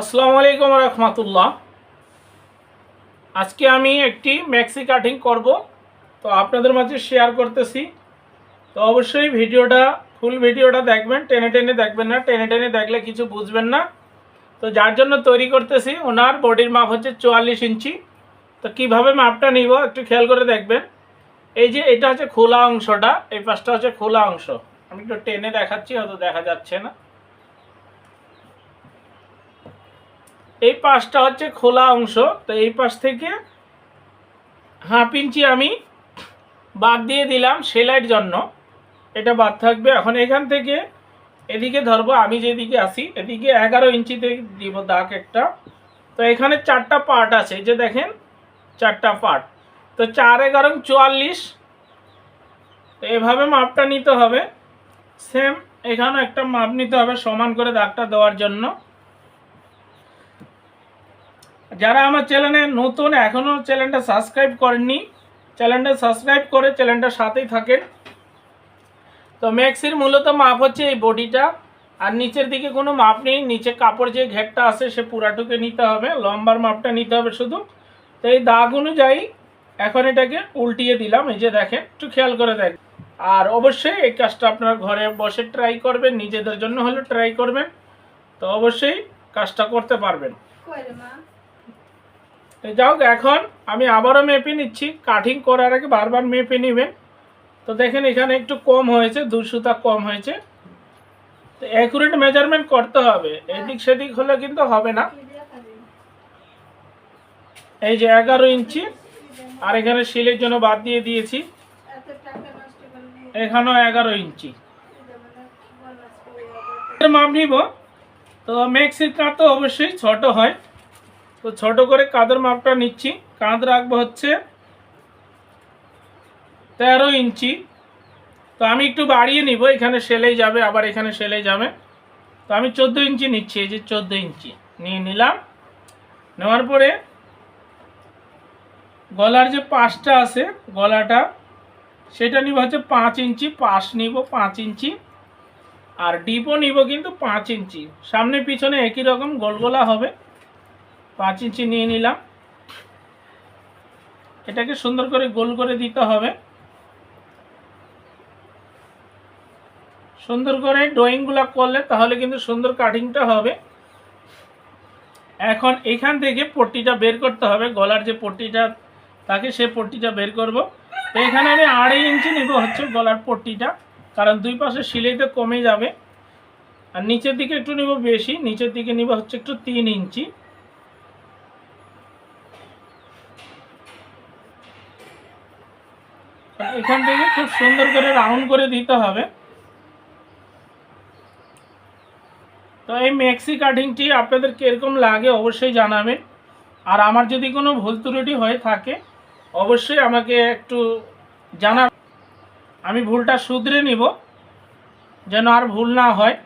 আসসালামু আলাইকুম রহমতুল্লাহ। আজকে আমি একটি ম্যাক্সি কাটিং করব, তো আপনাদের মাঝে শেয়ার করতেছি। তো অবশ্যই ভিডিওটা, ফুল ভিডিওটা দেখবেন, টেনে টেনে দেখবেন না, টেনে টেনে দেখলে কিছু বুঝবেন না। তো যার জন্য তৈরি করতেছি, ওনার বডির মাপ হচ্ছে চুয়াল্লিশ ইঞ্চি। তো কীভাবে মাপটা নিব একটু খেয়াল করে দেখবেন। এই যে এটা হচ্ছে খোলা অংশটা, এই পাশটা হচ্ছে খোলা অংশ। আমি একটু টেনে দেখাচ্ছি, হয়তো দেখা যাচ্ছে না। এই পাশটা হচ্ছে খোলা অংশ, তো এই পাশ থেকে হাফ ইঞ্চি আমি বাদ দিয়ে দিলাম সেলাইয়ের জন্য। এটা বাদ থাকবে। এখন এখান থেকে এদিকে ধরবো, আমি যেদিকে আসি এদিকে এগারো ইঞ্চিতে দিব দাগ একটা। তো এখানে চারটা পার্ট আছে যে দেখেন, চারটা পার্ট তো চার এগারো চুয়াল্লিশ, তো এভাবে মাপটা নিতে হবে। সেম এখানেও একটা মাপ নিতে হবে সমান করে দাগটা দেওয়ার জন্য। যারা আমার চ্যানেলে নতুন এখনও চ্যানেলটা সাবস্ক্রাইব করেননি, চ্যানেলটা সাবস্ক্রাইব করে চ্যানেলটার সাথেই থাকেন। তো ম্যাক্সির মূলত মাপ হচ্ছে এই বডিটা, আর নিচের দিকে কোনো মাপ নেই, নিচে কাপড় যে ঘেরটা আছে সে পুরাটুকে নিতে হবে, লম্বার মাপটা নিতে হবে শুধু। তো এই দাগ অনুযায়ী এখন এটাকে উল্টিয়ে দিলাম, এই যে দেখেন, একটু খেয়াল করে দেখ। আর অবশ্যই এই কাজটা আপনার ঘরে বসে ট্রাই করবেন, নিজেদের জন্য হলেও ট্রাই করবেন, তো অবশ্যই কাজটা করতে পারবেন। তো যাই হোক এখন আমি আবারও মেপে নিচ্ছি। কাটিং করার আগে বারবার মেপে নেবেন। তো দেখেন, এখানে একটু কম হয়েছে, দু সুতা কম হয়েছে। তো অ্যাকুরেট মেজারমেন্ট করতে হবে। এদিক সেদিক হলে কিন্তু হবে না। এই যে এগারো ইঞ্চি, আর এখানে শিলের জন্য বাদ দিয়ে দিয়েছি। এখানেও এগারো ইঞ্চি। মাপ নিব। তো ম্যাক্সির তো অবশ্যই ছোট হয়। তো ছোট করে কাঁধের মাপটা নিচ্ছি। কাঁধ রাখব হচ্ছে তেরো ইঞ্চি। তো আমি একটু বাড়িয়ে নিব, এখানে সেলাই যাবে, আবার এখানে সেলাই যাবে। তো আমি চোদ্দ ইঞ্চি নিচ্ছি, এই যে চোদ্দ ইঞ্চি। নিয়ে নিলাম। নেওয়ার পরে গলার যে পাশটা আছে, গলাটা, সেটা নিব হচ্ছে পাঁচ ইঞ্চি, পাশ নিব পাঁচ ইঞ্চি, আর ডিপও নিব কিন্তু পাঁচ ইঞ্চি। সামনে পিছনে একই রকম গোলগোলা হবে। পাঁচ ইঞ্চি নিয়ে নিলাম। এটাকে সুন্দর করে গোল করে দিতে হবে। সুন্দর করে ড্রয়িংগুলো করলে তাহলে কিন্তু সুন্দর কাটিংটা হবে। এখন এখান থেকে পট্টিটা বের করতে হবে। গলার যে পট্টিটা থাকে সে পট্টিটা বের করব। তো এখানে আমি আড়াই ইঞ্চি নিব হচ্ছে গলার পট্টিটা। কারণ দুই পাশে সিলাইতে কমে যাবে। আর নিচের দিকে একটু নিব বেশি, নিচের দিকে নিব হচ্ছে একটু তিন ইঞ্চি। এখান থেকে খুব সুন্দর করে রাউন্ড করে দিতে হবে। তো এই ম্যাক্সি কাটিংটি আপনাদের কীরকম লাগে অবশ্যই জানাবেন। আর আমার যদি কোনো ভুল ত্রুটি হয়ে থাকে, অবশ্যই আমাকে একটু জানা আমি ভুলটা শুধরে নিব, যেন আর ভুল না হয়।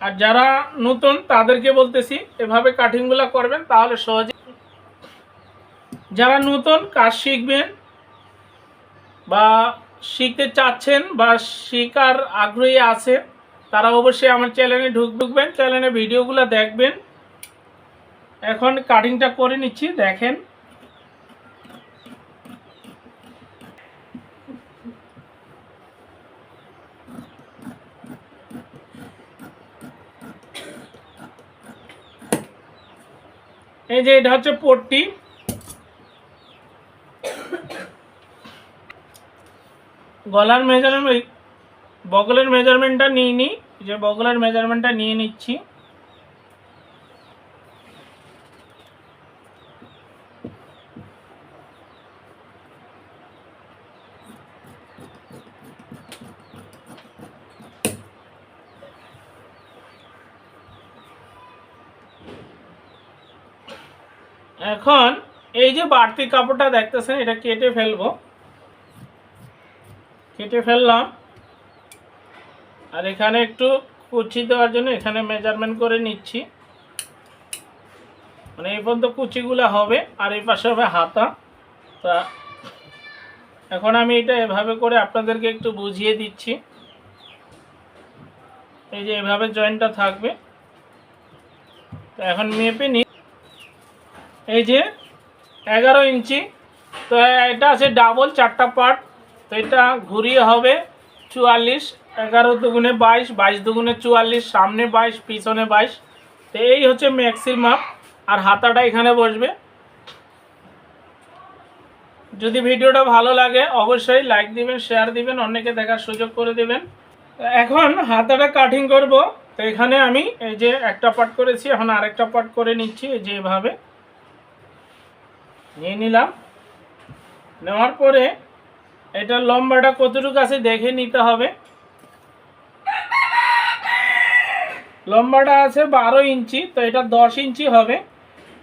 আর যারা নতুন, তাদেরকে বলতেছি, এভাবে কাটিংগুলো করবেন, তাহলে সহজে যারা নতুন, কাজ শিখবেন বা শিখতে চাচ্ছেন বা শেখার আগ্রহী আছে তারা অবশ্যই আমার চ্যানেলে ঢুক, ঢুকবেন চ্যানেলে ভিডিওগুলো দেখবেন। এখন কাটিংটা করে নিচ্ছি, দেখেন। এই যে এটা হচ্ছে পট্টি। গলার মেজারমেন্ট বগলের মেজারমেন্টটা নিয়ে নিই যে বগলের মেজারমেন্টটা নিয়ে নিচ্ছি। এখন এই যে বাড়তি কাপড়টা দেখতেছেন, এটা কেটে ফেলব। কেটে ফেললাম। আর এখানে একটু কুচি দেওয়ার জন্য এখানে মেজারমেন্ট করে নিচ্ছি। মানে এই পর্যন্ত কুচিগুলো হবে, আর এই পাশে হবে হাতা। তা এখন আমি এটা এভাবে করে আপনাদেরকে একটু বুঝিয়ে দিচ্ছি। এই যে এভাবে জয়েন্টটা থাকবে। তো এখন মেপে নিই এই যে এগারো ইঞ্চি। তো এটা আছে ডাবল চারটা পার্ট তো এটা ঘুরিয়ে হবে চুয়াল্লিশ, এগারো দুগুণে বাইশ বাইশ দুগুণে চুয়াল্লিশ, সামনে বাইশ, পিছনে বাইশ। তো এই হচ্ছে ম্যাক্সির মাপ আর হাতাটা এখানে বসবে। যদি ভিডিওটা ভালো লাগে, অবশ্যই লাইক দিবেন শেয়ার দিবেন, অন্যকে দেখার সুযোগ করে দেবেন। এখন হাতাটা কাটিং করব। তো এখানে আমি এই যে একটা পার্ট করেছি, এখন আরেকটা পার্ট করে নিচ্ছি, এই যে এভাবে। নিয়ে নিলাম। নেওয়ার পরে এটা লম্বাটা কতটুকু আছে দেখে নিতে হবে। লম্বাটা আছে বারো ইঞ্চি, তো এটা দশ ইঞ্চি হবে।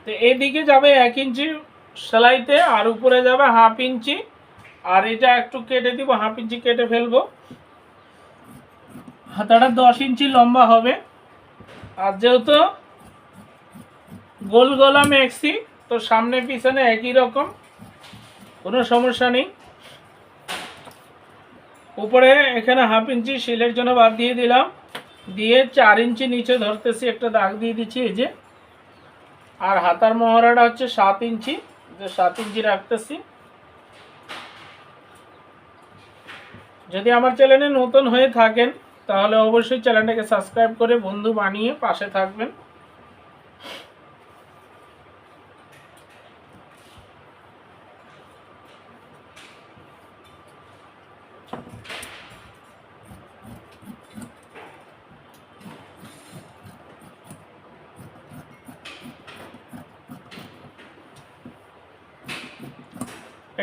তো এদিকে যাবে এক ইঞ্চি সেলাইতে, আর উপরে যাবে হাফ ইঞ্চি। আর এটা একটু কেটে দিব, হাফ ইঞ্চি কেটে ফেলব। হাতাটা দশ ইঞ্চি লম্বা হবে। আর যেহেতু গোল গলা মেক্সি তো সামনে পিছনে একই রকম। কোনো সমস্যা নেই। উপরে এখানে হাফ ইঞ্চি শিলের জন্য বাদ দিয়ে দিলাম। দিয়ে চার ইঞ্চি নিচে ধরতেছি একটা দাগ দিয়ে দিচ্ছি, এই যে। আর হাতার মহড়াটা হচ্ছে সাত ইঞ্চি, যে সাত ইঞ্চি রাখতেছি। যদি আমার চ্যানেলে নতুন হয়ে থাকেন, তাহলে অবশ্যই চ্যানেলটাকে সাবস্ক্রাইব করে বন্ধু বানিয়ে পাশে থাকবেন।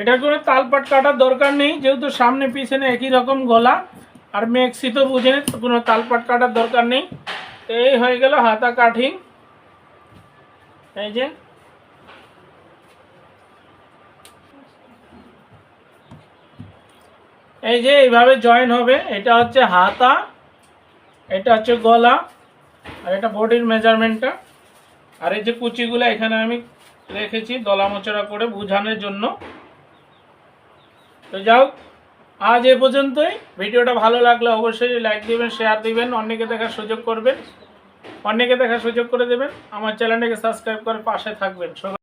এটার কোনো তালপাট কাটার দরকার নেই, যেহেতু সামনে পিছনে একই রকম গলা, আর মেক্সি তো বুঝেন কোনো তালপাট কাটার দরকার নেই। তো এই হয়ে গেল হাতা কাঠিং এই যে। এই যে এইভাবে জয়েন হবে, এটা হচ্ছে হাতা, এটা হচ্ছে গলা, আর এটা বডির মেজারমেন্টটা আর এই যে কুচিগুলো এখানে আমি রেখেছি দলা মোচড়া করে বোঝানোর জন্য। তো যাও আজ এ পর্যন্তই। ভিডিওটা ভালো লাগলে অবশ্যই লাইক দিবেন শেয়ার দিবেন, অন্যকে দেখার সুযোগ করবেন। অন্যকে দেখার সুযোগ করে দেবেন। আমার চ্যানেলটাকে সাবস্ক্রাইব করে পাশে থাকবেন। সবাই